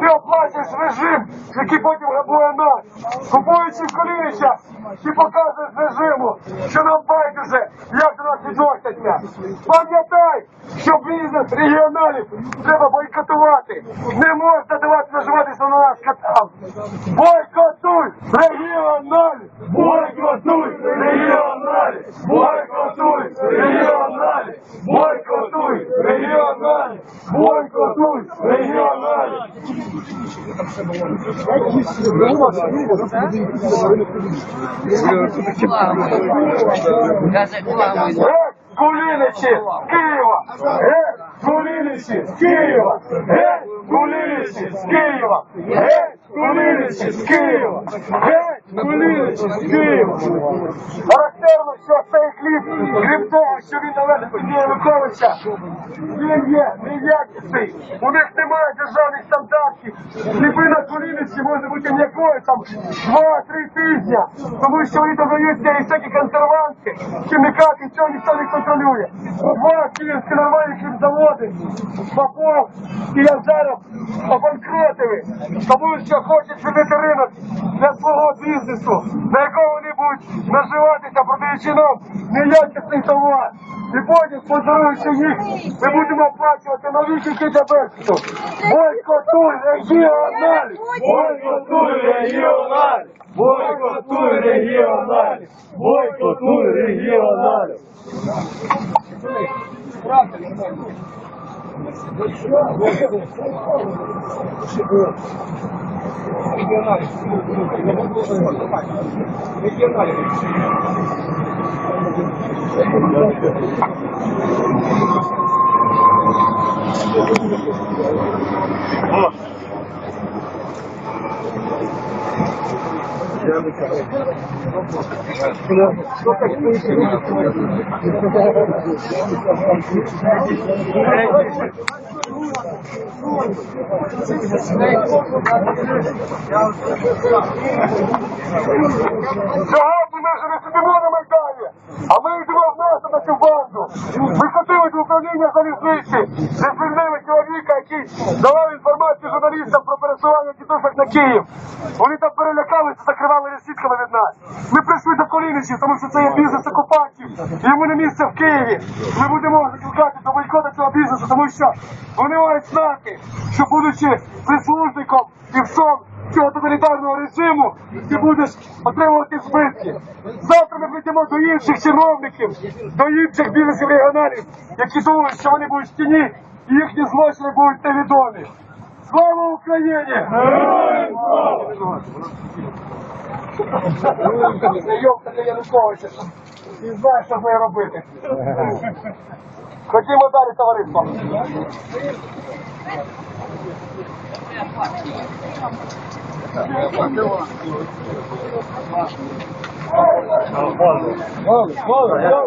ти оплачуєш режим, який потім грабує нас. Купуючи колінища, ти показуєш режиму, що нам байдуже, як до нас відносяться. Пам'ятай, що бізнес регіоналів треба бойкотувати. Не можна давати наживатися на нас котам. Бойкотуй регіоналів! Бойкотуй регіоналів! Бойкотуй регіоналів! Бойкотуй регіоналів! Бойкотуй Геть, Куліничі з Києва! Геть, Куліничі з Києва! Геть, Куліничі з Києва! Геть, Куліничі з Києва! Геть, Куліничі з Києва! Характерно, що цей кліп, крім того, що він Сергія Януковича, він є неякісний. У них немає державних стандартів. Кліпи на Куліничі може бути м'якою там 2-3 тижня, тому що вони додаються і всякі консерванти, хімікати, цього ніхто не контролює. Два київські нормальні хлібзаводи, Попов і Азаров обанкротили, тому що хочуть зробити ринок для свого бізнесу, на якому вони будуть наживатися, продаючи нам неякісний товар. І потім, спонсоруючи їх, ми будемо оплачувати нові тільки для безпеку. Бойкотуй регіоналів! Бойкотуй регіоналів! Бойкотуй регіоналів! Бойкотуй регіоналів! Сьогодні ми не сидимо на Майдані, а ми йдемо в НАТО на цю банду. Ми ходили до управління залізниці, де звільнили чоловіка, який давав інформацію журналістам про на Київ. Вони там перелякалися, закривали решітками від нас. Ми прийшли до Коліничів, тому що це є бізнес окупантів. І Йому не місце в Києві. Ми будемо закликати до бойкота цього бізнесу, тому що вони мають знати, що будучи прислужником і всом цього тоталітарного режиму, ти будеш отримувати збитки. Завтра ми прийдемо до інших чиновників, до інших бізнесів регіоналів, які думають, що вони будуть в тіні і їхні злочини будуть невідомі. Слава Україні! Героям слава! Знайомка для Януковича. І знає, що з нею робити. Ходімо далі, товариство. Понимаете, да?